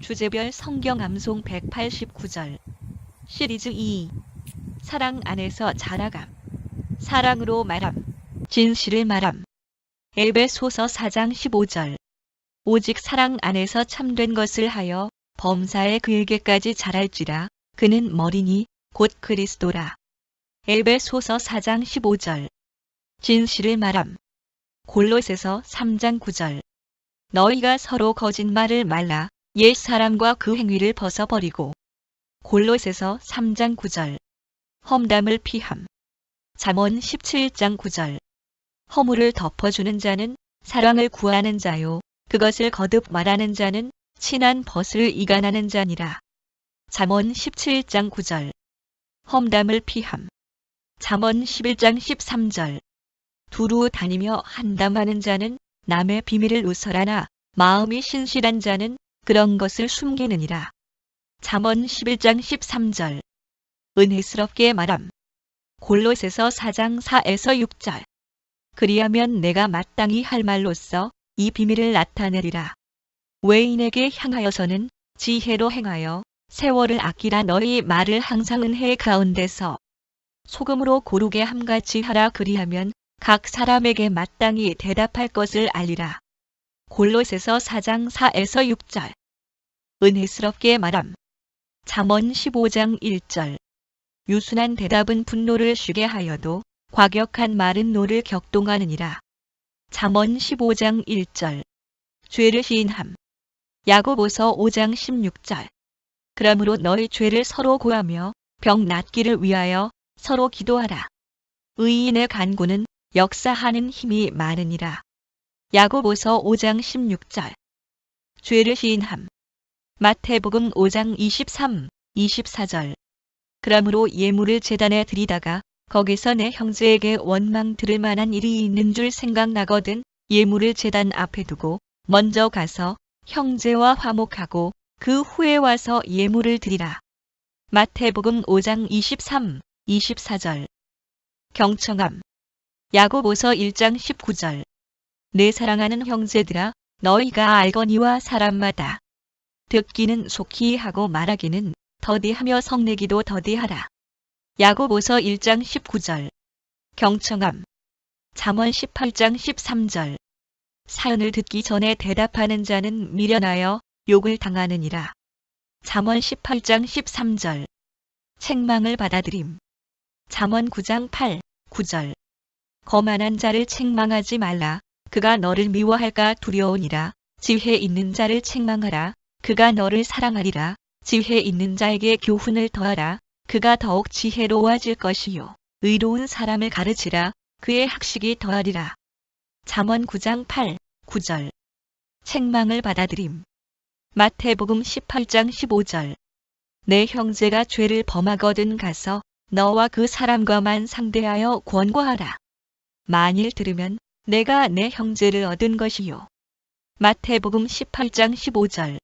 주제별 성경 암송 189절. 시리즈 2 사랑 안에서 자라감. 사랑으로 말함. 진실을 말함. 에베소서 4장 15절. 오직 사랑 안에서 참된 것을 하여 범사에 그에게까지 자랄지라 그는 머리니 곧 그리스도라. 에베소서 4장 15절. 진실을 말함. 골로새서 3장 9절. 너희가 서로 거짓말을 말라 옛 사람과 그 행위를 벗어버리고 골로새서 3장 9절. 험담을 피함. 잠언 17장 9절. 허물을 덮어주는 자는 사랑을 구하는 자요. 그것을 거듭 말하는 자는 친한 벗을 이간하는 자니라. 잠언 17장 9절. 험담을 피함. 잠언 11장 13절. 두루 다니며 한담하는 자는 남의 비밀을 웃설하나 마음이 신실한 자는 그런 것을 숨기느니라. 잠언 11장 13절 은혜스럽게 말함. 골로새서 4장 4에서 6절 그리하면 내가 마땅히 할 말로써 이 비밀을 나타내리라. 외인에게 향하여서는 지혜로 행하여 세월을 아끼라 너희 말을 항상 은혜 가운데서 소금으로 고르게 함같이 하라 그리하면 각 사람에게 마땅히 대답할 것을 알리라. 골로새서 4장 4에서 6절 은혜스럽게 말함. 잠언 15장 1절 유순한 대답은 분노를 쉬게 하여도 과격한 말은 노를 격동하느니라. 잠언 15장 1절 죄를 시인함. 야고보서 5장 16절 그러므로 너희 죄를 서로 고하며 병 낫기를 위하여 서로 기도하라. 의인의 간구는 역사하는 힘이 많으니라. 야고보서 5장 16절 죄를 시인함. 마태복음 5장 23, 24절. 그러므로 예물을 재단에 드리다가 거기서 내 형제에게 원망 들을 만한 일이 있는 줄 생각나거든 예물을 재단 앞에 두고 먼저 가서 형제와 화목하고 그 후에 와서 예물을 드리라. 마태복음 5장 23, 24절. 경청함. 야고보서 1장 19절. 내 사랑하는 형제들아 너희가 알거니와 사람마다 듣기는 속히 하고 말하기는 더디하며 성내기도 더디하라. 야고보서 1장 19절 경청함 잠언 18장 13절 사연을 듣기 전에 대답하는 자는 미련하여 욕을 당하느니라. 잠언 18장 13절 책망을 받아들임 잠언 9장 8, 9절 거만한 자를 책망하지 말라. 그가 너를 미워할까 두려우니라. 지혜 있는 자를 책망하라. 그가 너를 사랑하리라. 지혜 있는 자에게 교훈을 더하라. 그가 더욱 지혜로워질 것이요. 의로운 사람을 가르치라. 그의 학식이 더하리라. 잠언 9장 8, 9절 책망을 받아들임. 마태복음 18장 15절 내 형제가 죄를 범하거든 가서 너와 그 사람과만 상대하여 권고하라. 만일 들으면 내가 내 형제를 얻은 것이요. 마태복음 18장 15절